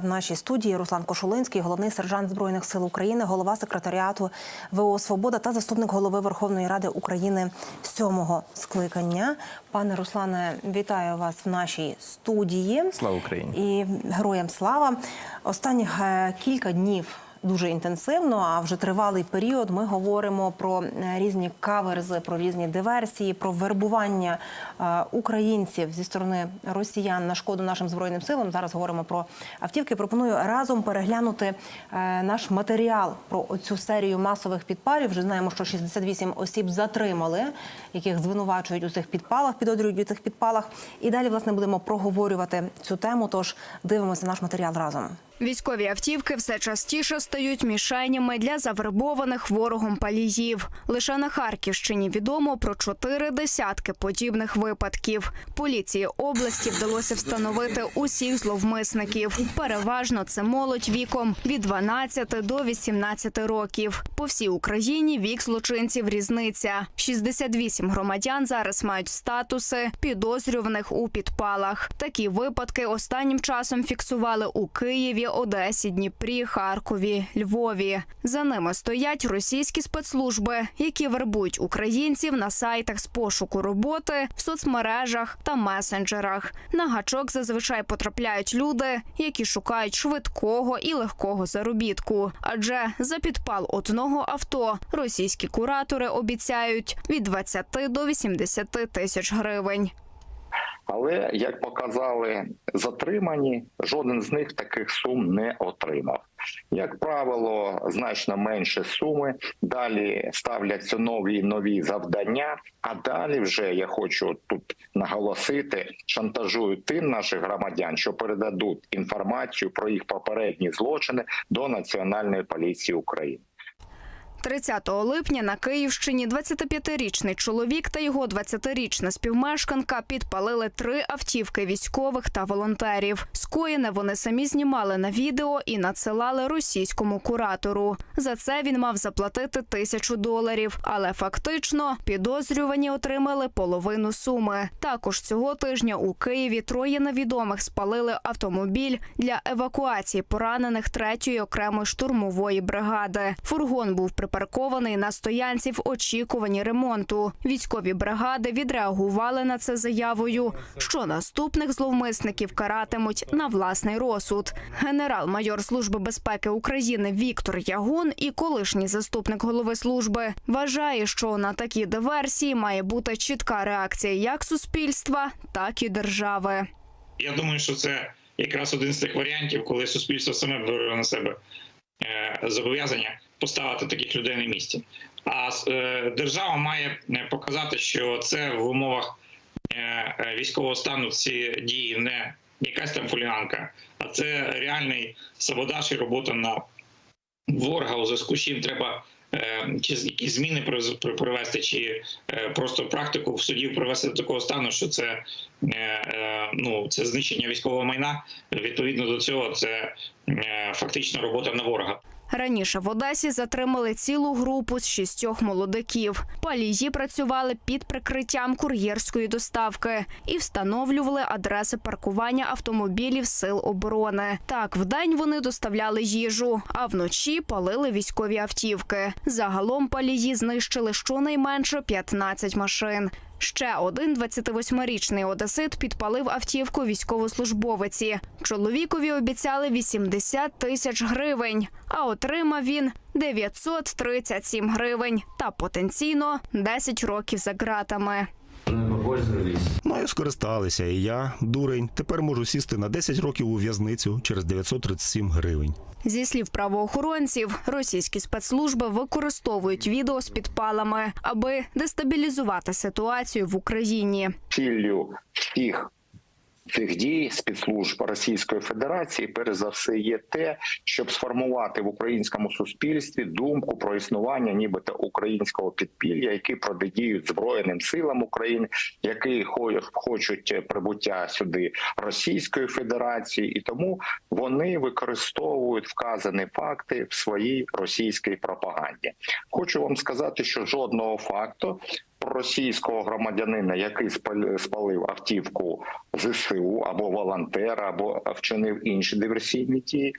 В нашій студії Руслан Кошулинський, головний сержант збройних сил України, голова секретаріату ВО Свобода та заступник голови Верховної Ради України сьомого скликання. Пане Руслане, вітаю вас в нашій студії. Слава Україні! і героям слава. Останніх е, кілька днів. Дуже інтенсивно, а вже тривалий період. Ми говоримо про е, різні каверзи, про різні диверсії, про вербування е, українців зі сторони росіян на шкоду нашим збройним силам. Зараз говоримо про автівки. Пропоную разом переглянути е, наш матеріал про цю серію масових підпалів. Вже знаємо, що 68 осіб затримали, яких звинувачують у цих підпалах, підозрюють у цих підпалах. І далі власне будемо проговорювати цю тему. Тож дивимося наш матеріал разом. Військові автівки все частіше стають мішенями для завербованих ворогом паліїв. Лише на Харківщині відомо про чотири десятки подібних випадків. Поліції області вдалося встановити усіх зловмисників. Переважно це молодь віком від 12 до 18 років. По всій Україні вік злочинців різниця. 68 громадян зараз мають статуси підозрюваних у підпалах. Такі випадки останнім часом фіксували у Києві, Одесі, Дніпрі, Харкові, Львові. За ними стоять російські спецслужби, які вербують українців на сайтах з пошуку роботи, в соцмережах та месенджерах. На гачок зазвичай потрапляють люди, які шукають швидкого і легкого заробітку. Адже за підпал одного авто російські куратори обіцяють від 20 до 80 тисяч гривень. Але як показали затримані, жоден з них таких сум не отримав. Як правило, значно менше суми. Далі ставляться нові нові завдання. А далі вже я хочу тут наголосити, шантажують тим наших громадян, що передадуть інформацію про їх попередні злочини до Національної поліції України. 30 липня на Київщині 25-річний чоловік та його 20-річна співмешканка підпалили три автівки військових та волонтерів. Скоєне вони самі знімали на відео і надсилали російському куратору. За це він мав заплатити тисячу доларів, але фактично підозрювані отримали половину суми. Також цього тижня у Києві троє невідомих спалили автомобіль для евакуації поранених третьої окремої штурмової бригади. Фургон був припаркований на стоянці в очікуванні ремонту. Військові бригади відреагували на це заявою, що наступних зловмисників каратимуть на власний розсуд. Генерал-майор служби безпеки України Віктор Ягун і колишній заступник голови служби вважає, що на такі диверсії має бути чітка реакція як суспільства, так і держави. Я думаю, що це якраз один з тих варіантів, коли суспільство саме бере на себе е, зобов'язання поставити таких людей на місці. А е, держава має е, показати, що це в умовах е, військового стану ці дії не якась там фуліганка, а це реальний саботаж і робота на ворога, у зв'язку з чим треба. Чи якісь зміни привести, чи просто практику в судів привести до такого стану, що це ну це знищення військового майна. Відповідно до цього, це фактично робота на ворога. Раніше в Одесі затримали цілу групу з шістьох молодиків. Палії працювали під прикриттям кур'єрської доставки і встановлювали адреси паркування автомобілів сил оборони. Так, вдень вони доставляли їжу, а вночі палили військові автівки. Загалом палії знищили щонайменше 15 машин. Ще один 28-річний одесит підпалив автівку військовослужбовиці. Чоловікові обіцяли 80 тисяч гривень, а отримав він 937 гривень та потенційно 10 років за ґратами. Мною скористалися, і я, дурень, тепер можу сісти на 10 років у в'язницю через 937 гривень. Зі слів правоохоронців, російські спецслужби використовують відео з підпалами, аби дестабілізувати ситуацію в Україні. ціллю всіх цих дій спецслужб Російської Федерації, перш за все, є те, щоб сформувати в українському суспільстві думку про існування, нібито українського підпілля, які протидіють збройним силам України, які хочуть прибуття сюди Російської Федерації, і тому вони використовують вказані факти в своїй російській пропаганді. Хочу вам сказати, що жодного факту російського громадянина, який спал- спалив автівку ЗСУ або волонтера, або вчинив інші диверсійні дії,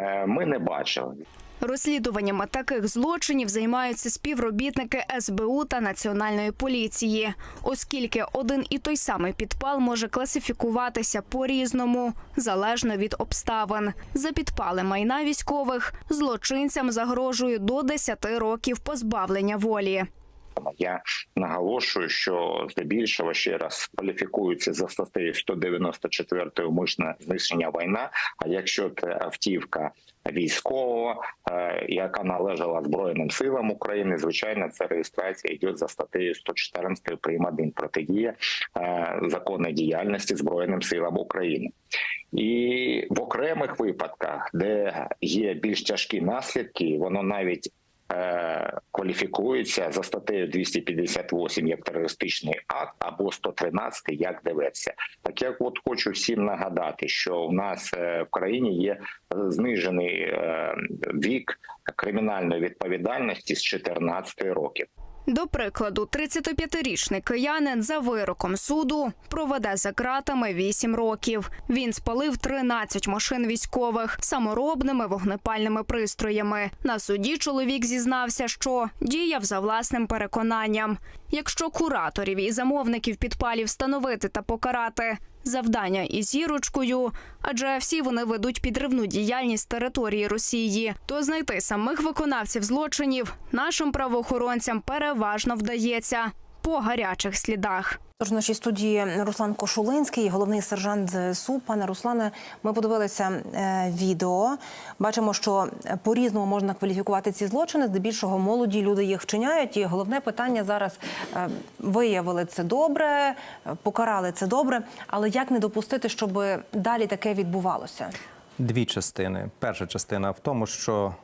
е, ми не бачили. Розслідуваннями таких злочинів займаються співробітники СБУ та Національної поліції, оскільки один і той самий підпал може класифікуватися по-різному, залежно від обставин. За підпали майна військових злочинцям загрожує до 10 років позбавлення волі. Я наголошую, що здебільшого ще раз кваліфікується за статтею 194 умисне знищення війна. А якщо це автівка військового, е, яка належала Збройним силам України, звичайно, це реєстрація йде за статтею 114 прим. 1 протидія е, законної діяльності Збройним силам України. І в окремих випадках, де є більш тяжкі наслідки, воно навіть кваліфікується за статтею 258 як терористичний акт або 113 як диверсія. Так як от хочу всім нагадати, що у нас е, в країні є е, знижений е, вік кримінальної відповідальності з 14 років. До прикладу, 35-річний киянин за вироком суду проведе за ґратами 8 років. Він спалив 13 машин військових саморобними вогнепальними пристроями. На суді чоловік зізнався, що діяв за власним переконанням. Якщо кураторів і замовників підпалів встановити та покарати завдання із зірочкою, адже всі вони ведуть підривну діяльність території Росії, то знайти самих виконавців злочинів нашим правоохоронцям переважно вдається по гарячих слідах. Тож в нашій студії Руслан Кошулинський, головний сержант ЗСУ. Пане Руслане, ми подивилися е, відео. Бачимо, що по-різному можна кваліфікувати ці злочини. Здебільшого молоді люди їх вчиняють. І головне питання зараз е, виявили це добре, покарали це добре. Але як не допустити, щоб далі таке відбувалося? Дві частини. Перша частина в тому, що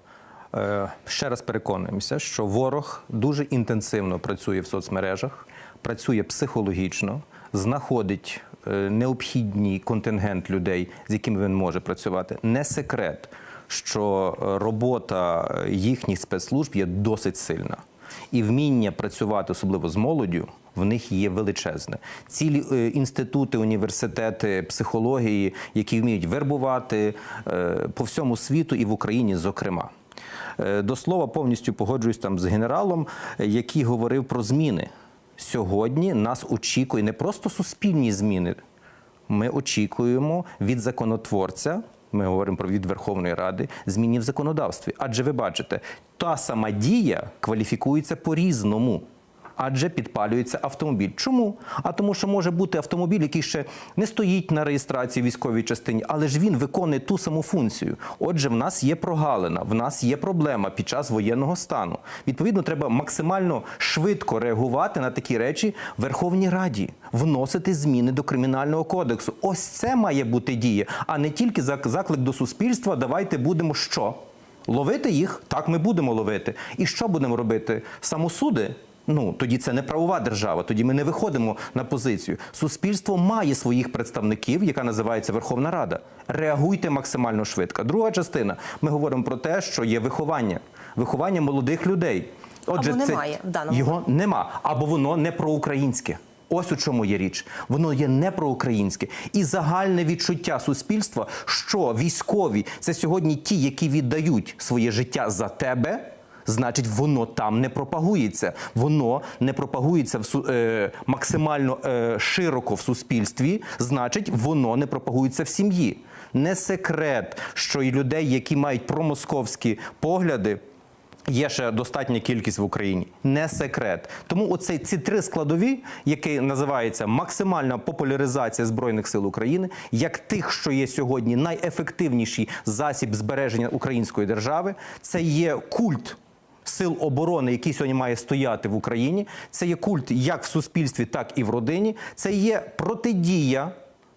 ще раз переконуємося, що ворог дуже інтенсивно працює в соцмережах, працює психологічно, знаходить е, необхідний контингент людей, з якими він може працювати. Не секрет, що е, робота їхніх спецслужб є досить сильна. І вміння працювати, особливо з молоддю, в них є величезне. Цілі е, інститути, університети психології, які вміють вербувати е, по всьому світу і в Україні, зокрема. Е, До слова, повністю погоджуюсь там з генералом, який говорив про зміни. Сьогодні нас очікує не просто суспільні зміни. Ми очікуємо від законотворця. Ми говоримо про від Верховної Ради зміни в законодавстві. Адже ви бачите, та сама дія кваліфікується по-різному. Адже підпалюється автомобіль. Чому? А тому, що може бути автомобіль, який ще не стоїть на реєстрації військовій частині, але ж він виконує ту саму функцію. Отже, в нас є прогалина, в нас є проблема під час воєнного стану. Відповідно, треба максимально швидко реагувати на такі речі в Верховній Раді, вносити зміни до кримінального кодексу. Ось це має бути дія, а не тільки заклик до суспільства. Давайте будемо що? Ловити їх? Так, ми будемо ловити. І що будемо робити? Самосуди? Ну тоді це не правова держава. Тоді ми не виходимо на позицію. Суспільство має своїх представників, яка називається Верховна Рада. Реагуйте максимально швидко. Друга частина. Ми говоримо про те, що є виховання, виховання молодих людей. Отже, Або немає в даному його нема, або воно не проукраїнське. Ось у чому є річ. Воно є не проукраїнське. І загальне відчуття суспільства, що військові це сьогодні ті, які віддають своє життя за тебе. Значить, воно там не пропагується. Воно не пропагується в е, максимально е, широко в суспільстві. Значить, воно не пропагується в сім'ї. Не секрет, що і людей, які мають промосковські погляди, Є ще достатня кількість в Україні, не секрет. Тому оце ці три складові, які називаються максимальна популяризація збройних сил України, як тих, що є сьогодні найефективніший засіб збереження української держави, це є культ. Сил оборони, який сьогодні має стояти в Україні, це є культ як в суспільстві, так і в родині. Це є протидія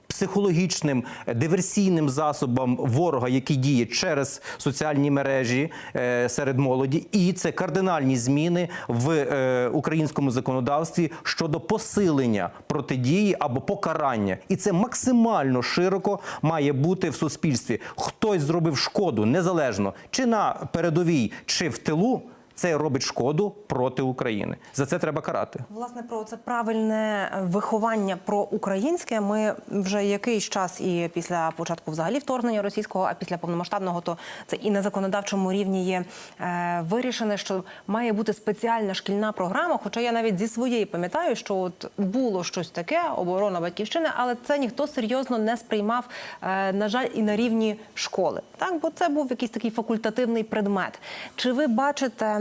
психологічним е, диверсійним засобам ворога, який діє через соціальні мережі е, серед молоді, і це кардинальні зміни в е, українському законодавстві щодо посилення протидії або покарання, і це максимально широко має бути в суспільстві. Хтось зробив шкоду незалежно чи на передовій, чи в тилу. Це робить шкоду проти України. За це треба карати. Власне, про це правильне виховання про українське. Ми вже якийсь час і після початку взагалі вторгнення російського, а після повномасштабного, то це і на законодавчому рівні є е, вирішене, що має бути спеціальна шкільна програма. Хоча я навіть зі своєї пам'ятаю, що от було щось таке, оборона батьківщини, але це ніхто серйозно не сприймав, е, на жаль, і на рівні школи. Так, бо це був якийсь такий факультативний предмет. Чи ви бачите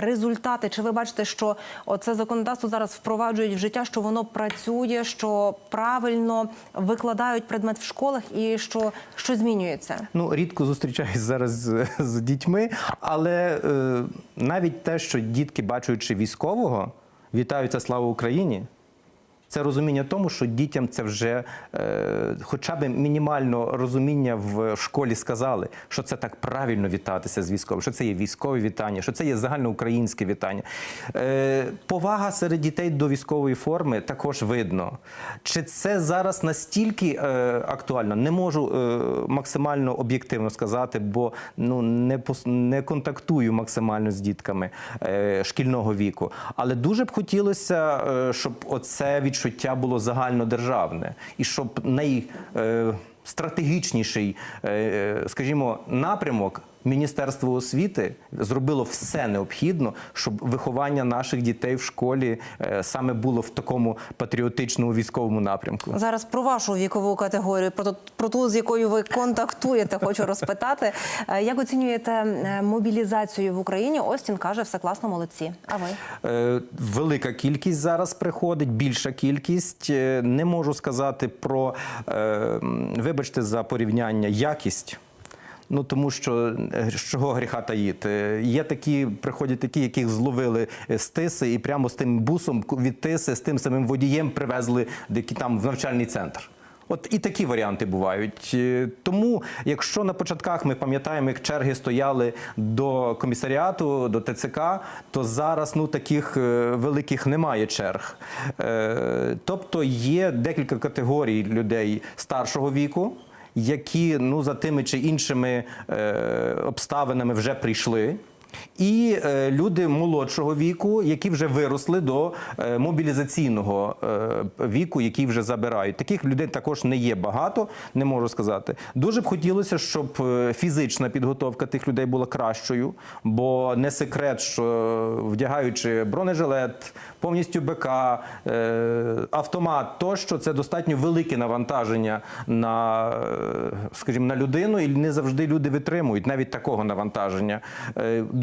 результати? Чи ви бачите, що це законодавство зараз впроваджують в життя, що воно працює, що правильно викладають предмет в школах і що, що змінюється? Ну, рідко зустрічаюсь зараз з, з дітьми, але е, навіть те, що дітки, бачачи військового, вітаються слава Україні. Це розуміння тому, що дітям це вже е, хоча б мінімально розуміння в школі сказали, що це так правильно вітатися з військовим, що це є військове вітання, що це є загальноукраїнське вітання. Е, повага серед дітей до військової форми також видно. Чи це зараз настільки е, актуально? Не можу е, максимально об'єктивно сказати, бо ну не не контактую максимально з дітками е, шкільного віку. Але дуже б хотілося, е, щоб оце відчуття було загальнодержавне і щоб най. Е, Стратегічніший, е, скажімо, напрямок Міністерство освіти зробило все необхідно, щоб виховання наших дітей в школі е, саме було в такому патріотичному військовому напрямку. Зараз про вашу вікову категорію, про ту, про ту, з якою ви контактуєте, хочу розпитати. Е, Як оцінюєте е, мобілізацію в Україні? Остін каже, все класно, молодці. А ви? Велика кількість зараз приходить, більша кількість. Не можу сказати про, вибачте за порівняння, якість. Ну тому що е, з чого гріха таїти? Є такі, приходять такі, яких зловили е, з тиси, і прямо з тим бусом від тиси, з тим самим водієм привезли деякі там в навчальний центр. От і такі варіанти бувають. Е, Тому, якщо на початках ми пам'ятаємо, як черги стояли до комісаріату, до ТЦК, то зараз ну таких великих немає черг. Тобто є декілька категорій людей старшого віку. Які ну за тими чи іншими е, обставинами вже прийшли, і е, люди молодшого віку, які вже виросли до е, мобілізаційного е, віку, який вже забирають. Таких людей також не є багато, не можу сказати. Дуже б хотілося, щоб фізична підготовка тих людей була кращою, бо не секрет, що вдягаючи бронежилет, повністю БК, автомат, тощо це достатньо велике навантаження на, скажімо, на людину, і не завжди люди витримують навіть такого навантаження.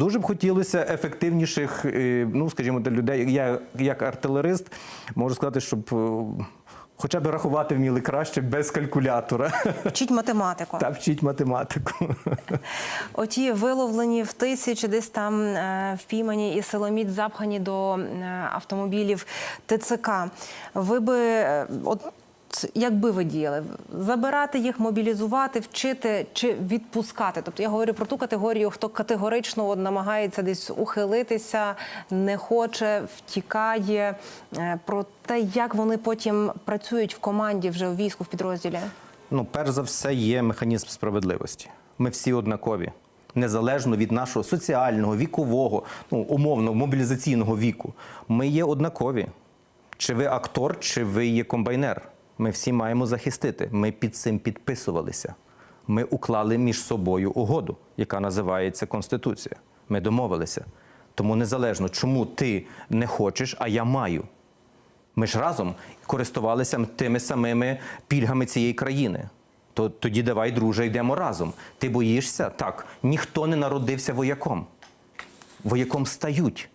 Дуже б хотілося ефективніших, е, ну скажімо, для людей. Я як артилерист можу сказати, щоб. е, Хоча б рахувати вміли краще без калькулятора Вчіть математику. та вчить математику. Оті виловлені в тисі чи десь там е, впіймані і силоміць запхані до автомобілів ТЦК. Ви би е, от. Як би ви діяли? Забирати їх, мобілізувати, вчити чи відпускати? Тобто я говорю про ту категорію, хто категорично от, намагається десь ухилитися, не хоче, втікає. Е, Про те, як вони потім працюють в команді вже у війську в підрозділі. Ну, перш за все, є механізм справедливості. Ми всі однакові, незалежно від нашого соціального, вікового, ну умовно мобілізаційного віку. Ми є однакові. Чи ви актор, чи ви є комбайнер. Ми всі маємо захистити. Ми під цим підписувалися. Ми уклали між собою угоду, яка називається Конституція. Ми домовилися. Тому незалежно, чому ти не хочеш, а я маю. Ми ж разом користувалися тими самими пільгами цієї країни. То тоді давай, друже, йдемо разом. Ти боїшся? Так. Ніхто не народився вояком. Вояком стають.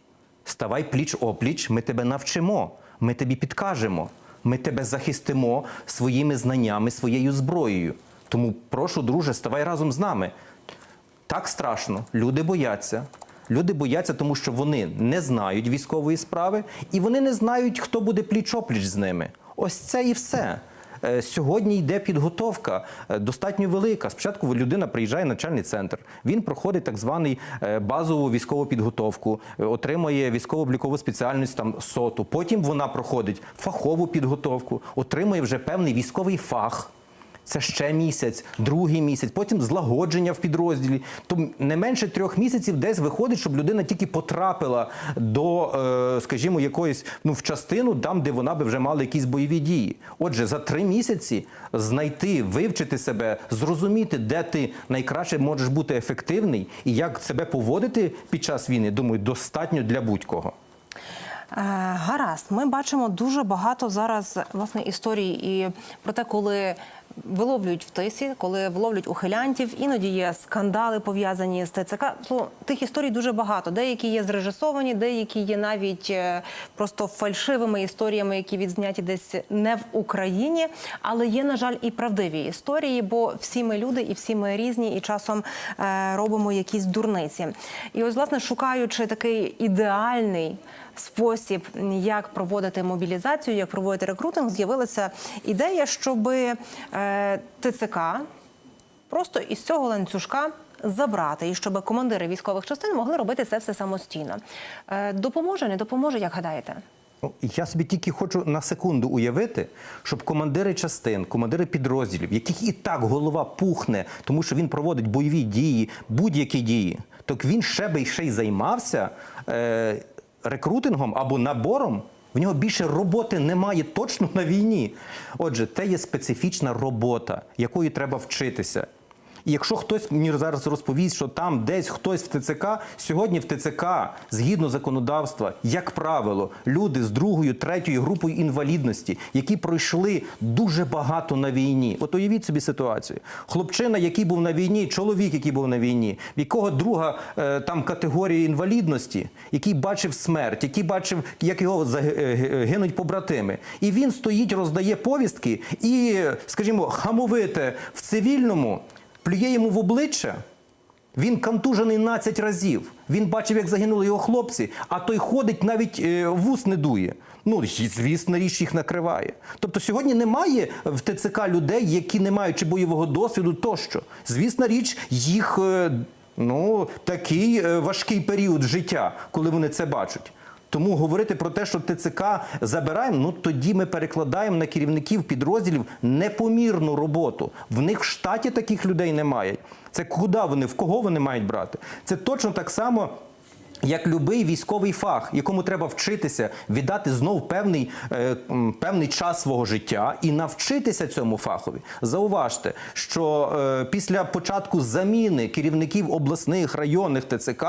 Ставай пліч опліч, ми тебе навчимо, ми тобі підкажемо, ми тебе захистимо своїми знаннями, своєю зброєю. Тому прошу, друже, ставай разом з нами. Так страшно. Люди бояться. Люди бояться, тому що вони не знають військової справи і вони не знають, хто буде пліч-опліч з ними. Ось це і все. Е, Сьогодні йде підготовка е, достатньо велика. Спочатку людина приїжджає в навчальний центр. Він проходить так званий е, базову військову підготовку, отримує військово-облікову спеціальність там соту. Потім вона проходить фахову підготовку, отримує вже певний військовий фах. Це ще місяць, другий місяць, потім злагодження в підрозділі. То не менше трьох місяців десь виходить, щоб людина тільки потрапила до, е, скажімо, якоїсь ну в частину, там, де вона би вже мала якісь бойові дії. Отже, за три місяці знайти, вивчити себе, зрозуміти, де ти найкраще можеш бути ефективний і як себе поводити під час війни, думаю, достатньо для будь-кого. Е, Гаразд, ми бачимо дуже багато зараз власне історій і про те, коли виловлюють в тисі, коли виловлюють ухилянтів. Іноді є скандали пов'язані з ТЦК. Тих історій дуже багато. Деякі є зрежисовані, деякі є навіть е, просто фальшивими історіями, які відзняті десь не в Україні. Але є, на жаль, і правдиві історії, бо всі ми люди і всі ми різні, і часом е, робимо якісь дурниці. І ось, власне, шукаючи такий ідеальний спосіб, як проводити мобілізацію, як проводити рекрутинг, з'явилася ідея, щоб е, ТЦК просто із цього ланцюжка забрати, і щоб командири військових частин могли робити це все самостійно. Е, допоможе, не допоможе, як гадаєте? Ну, Я собі тільки хочу на секунду уявити, щоб командири частин, командири підрозділів, яких і так голова пухне, тому що він проводить бойові дії, будь-які дії, так він ще би ще й займався е, рекрутингом або набором. В нього більше роботи немає точно на війні. Отже, це є специфічна робота, якої треба вчитися. І якщо хтось мені зараз розповість, що там десь хтось в ТЦК, сьогодні в ТЦК, згідно законодавства, як правило, люди з другою, третьою групою інвалідності, які пройшли дуже багато на війні. От уявіть собі ситуацію. Хлопчина, який був на війні, чоловік, який був на війні, в якого друга е, там категорія інвалідності, який бачив смерть, який бачив, як його заги- е, гинуть побратими. І він стоїть, роздає повістки і, скажімо, хамовите в цивільному плює йому в обличчя. Він контужений 12 разів. Він бачив, як загинули його хлопці, а той ходить, навіть е, вус не дує. Ну, звісно, річ їх накриває. Тобто сьогодні немає в ТЦК людей, які не мають чи бойового досвіду тощо. Звісна річ, їх е, ну, такий е, важкий період життя, коли вони це бачать. Тому говорити про те, що ТЦК забираємо, ну тоді ми перекладаємо на керівників підрозділів непомірну роботу. В них в штаті таких людей немає. Це куди вони, в кого вони мають брати? Це точно так само. Як любий військовий фах, якому треба вчитися, віддати знов певний, е, певний час свого життя і навчитися цьому фахові. Зауважте, що е, після початку заміни керівників обласних районних ТЦК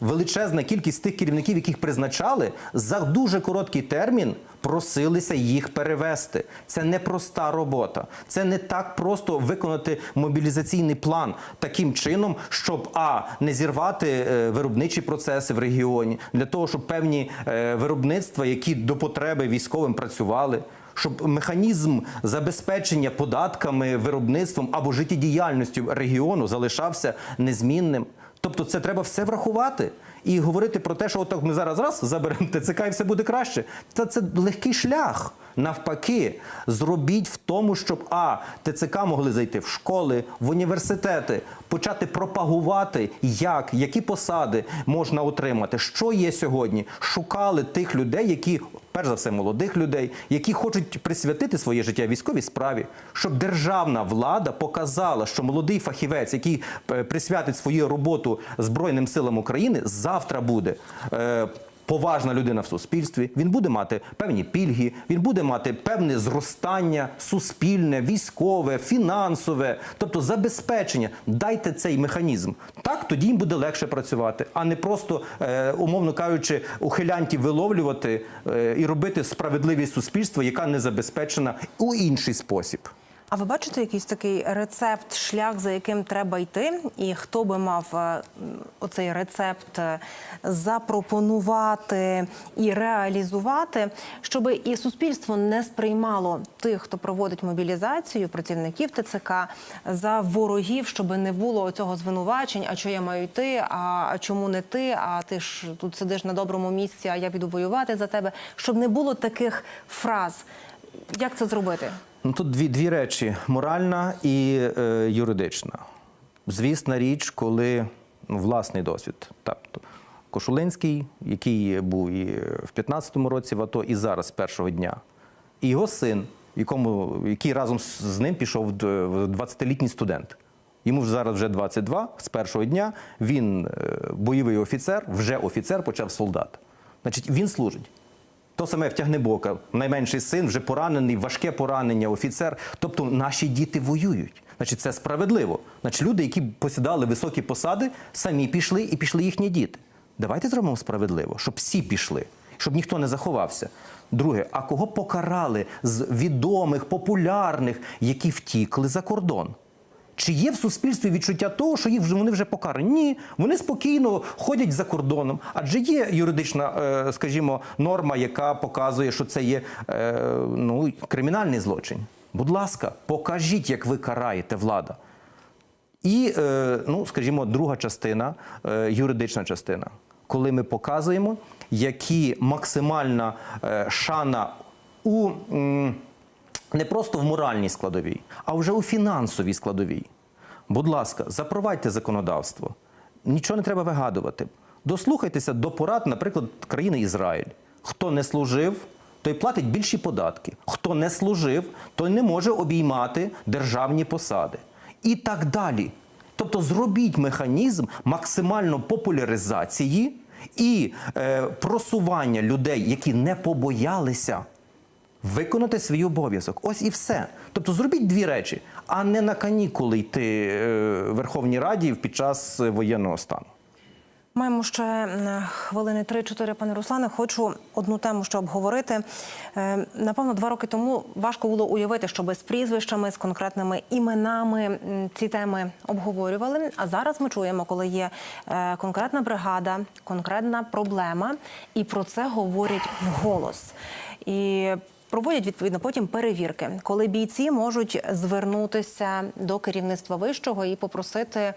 величезна кількість тих керівників, яких призначали, за дуже короткий термін просилися їх перевести. Це не проста робота. Це не так просто виконати мобілізаційний план таким чином, щоб а не зірвати е, виробничі процеси в регіоні, для того, щоб певні е, виробництва, які до потреби військовим працювали. Щоб механізм забезпечення податками, виробництвом або життєдіяльністю регіону залишався незмінним. Тобто це треба все врахувати і говорити про те, що отак ми зараз раз заберемо ТЦК і все буде краще. Та це легкий шлях. Навпаки, зробіть в тому, щоб а ТЦК могли зайти в школи, в університети, почати пропагувати, як, які посади можна отримати, що є сьогодні. Шукали тих людей, які, перш за все, молодих людей, які хочуть присвятити своє життя військовій справі, щоб державна влада показала, що молодий фахівець, який е, присвятить свою роботу Збройним силам України, завтра буде. Поважна людина в суспільстві, він буде мати певні пільги, він буде мати певне зростання суспільне, військове, фінансове, тобто забезпечення. Дайте цей механізм. Так тоді їм буде легше працювати, а не просто, е, умовно кажучи, ухилянтів виловлювати е, і робити справедливість суспільства, яка не забезпечена у інший спосіб. А ви бачите якийсь такий рецепт, шлях, за яким треба йти, і хто би мав е, оцей рецепт е, запропонувати і реалізувати, щоб і суспільство не сприймало тих, хто проводить мобілізацію, працівників ТЦК за ворогів, щоб не було цього звинувачень, а що я маю йти, а чому не ти? А ти ж тут сидиш на доброму місці, а я піду воювати за тебе, щоб не було таких фраз. Як це зробити? Ну тут дві, дві речі: моральна і е, юридична. Звісна річ, коли ну, власний досвід. Тобто Кошулинський, який був і в 15-му році в АТО, і зараз з першого дня, і його син, якому, який разом з ним пішов д- 20-літній студент. Йому зараз вже 22, з першого дня він е, бойовий офіцер, вже офіцер, почав солдат. Значить, він служить. То саме в Тягнебока, найменший син, вже поранений, важке поранення, офіцер. Тобто наші діти воюють. Значить, це справедливо. Значить, люди, які посідали високі посади, самі пішли і пішли їхні діти. Давайте зробимо справедливо, щоб всі пішли, щоб ніхто не заховався. Друге, а кого покарали з відомих, популярних, які втікли за кордон? Чи є в суспільстві відчуття того, що їх вони вже покарані? Ні, вони спокійно ходять за кордоном, адже є юридична, е, скажімо, норма, яка показує, що це є е, ну, кримінальний злочин. Будь ласка, покажіть, як ви караєте влада. І, е, ну, скажімо, друга частина, юридична частина, коли ми показуємо, які максимальна шана у не просто в моральній складовій, а вже у фінансовій складовій. Будь ласка, запровадьте законодавство. Нічого не треба вигадувати. Дослухайтеся до порад, наприклад, країни Ізраїль. Хто не служив, той платить більші податки. Хто не служив, той не може обіймати державні посади. І так далі. Тобто зробіть механізм максимально популяризації і е, просування людей, які не побоялися виконати свій обов'язок. Ось і все. Тобто зробіть дві речі, а не на канікули йти е, Верховній Раді під час е, воєнного стану. Маємо ще хвилини 3-4, пане Руслане. Хочу одну тему ще обговорити. Е, Напевно, два роки тому важко було уявити, щоб з прізвищами, з конкретними іменами ці теми обговорювали. А зараз ми чуємо, коли є е, конкретна бригада, конкретна проблема, і про це говорять вголос. І Проводять відповідно потім перевірки, коли бійці можуть звернутися до керівництва вищого і попросити е,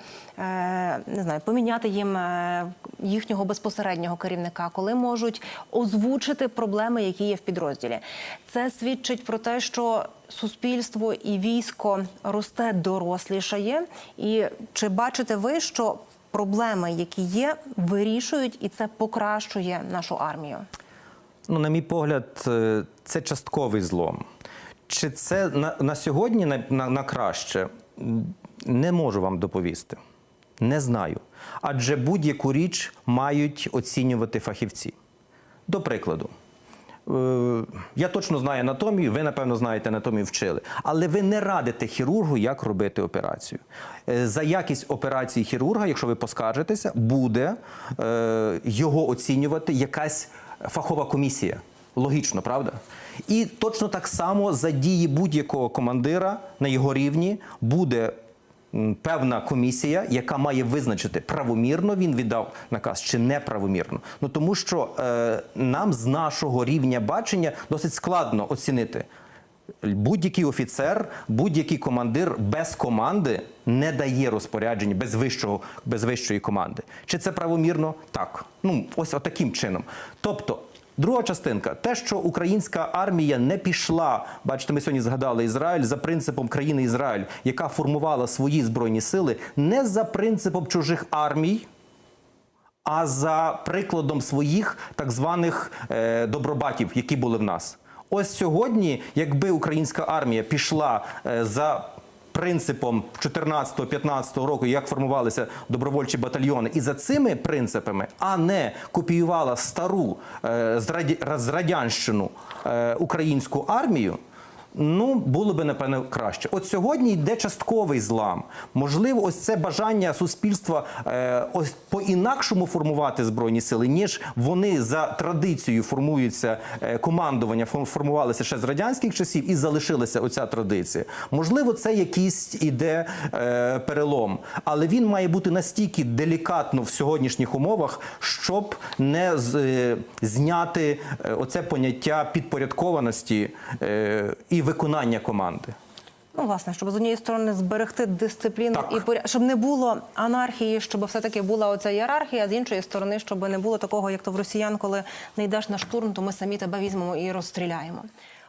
не знаю, поміняти їм е, їхнього безпосереднього керівника, коли можуть озвучити проблеми, які є в підрозділі. Це свідчить про те, що суспільство і військо росте, дорослішає. І чи бачите ви, що проблеми, які є, вирішують, і це покращує нашу армію? Ну, на мій погляд, е, це частковий злом. Чи це на, на сьогодні на, на, на краще? Не можу вам доповісти. Не знаю. Адже будь-яку річ мають оцінювати фахівці. До прикладу, е, я точно знаю анатомію, ви, напевно, знаєте анатомію вчили, але ви не радите хірургу, як робити операцію. Е, За якість операції хірурга, якщо ви поскаржитеся, буде його оцінювати якась фахова комісія. Логічно, правда? І точно так само за дії будь-якого командира на його рівні буде певна комісія, яка має визначити, правомірно він віддав наказ чи неправомірно. Ну тому що е, нам з нашого рівня бачення досить складно оцінити. Будь-який офіцер, будь-який командир без команди не дає розпорядження без вищого, без вищої команди. Чи це правомірно? Так. Ну ось таким чином. Тобто. Друга частинка, те, що українська армія не пішла, бачите, ми сьогодні згадали Ізраїль за принципом країни Ізраїль, яка формувала свої збройні сили, не за принципом чужих армій, а за прикладом своїх так званих е, добробатів, які були в нас. Ось сьогодні, якби українська армія пішла е, за принципом 14-15 року, як формувалися добровольчі батальйони, і за цими принципами, а не копіювала стару е, з радянщину е, українську армію. Ну, було би напевно краще. От сьогодні йде частковий злам. Можливо, ось це бажання суспільства е, ось по-інакшому формувати збройні сили, ніж вони за традицією формуються е, командування, формувалися ще з радянських часів і залишилася оця традиція. Можливо, це якийсь іде е, перелом, але він має бути настільки делікатно в сьогоднішніх умовах, щоб не з, е, зняти е, оце поняття підпорядкованості е, і виконання команди. Ну, власне, щоб з однієї сторони зберегти дисципліну Так. і поря... щоб не було анархії, щоб все-таки була оця ієрархія, а з іншої сторони, щоб не було такого, як то в росіян, коли не йдеш на штурм, то ми самі тебе візьмемо і розстріляємо.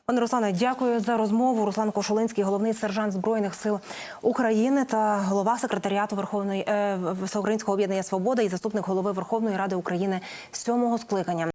Пане Руслане, дякую за розмову. Руслан Кошулинський, головний сержант збройних сил України та голова секретаріату Верховної е, Всеукраїнського об'єднання Свобода і заступник голови Верховної Ради України сьомого скликання.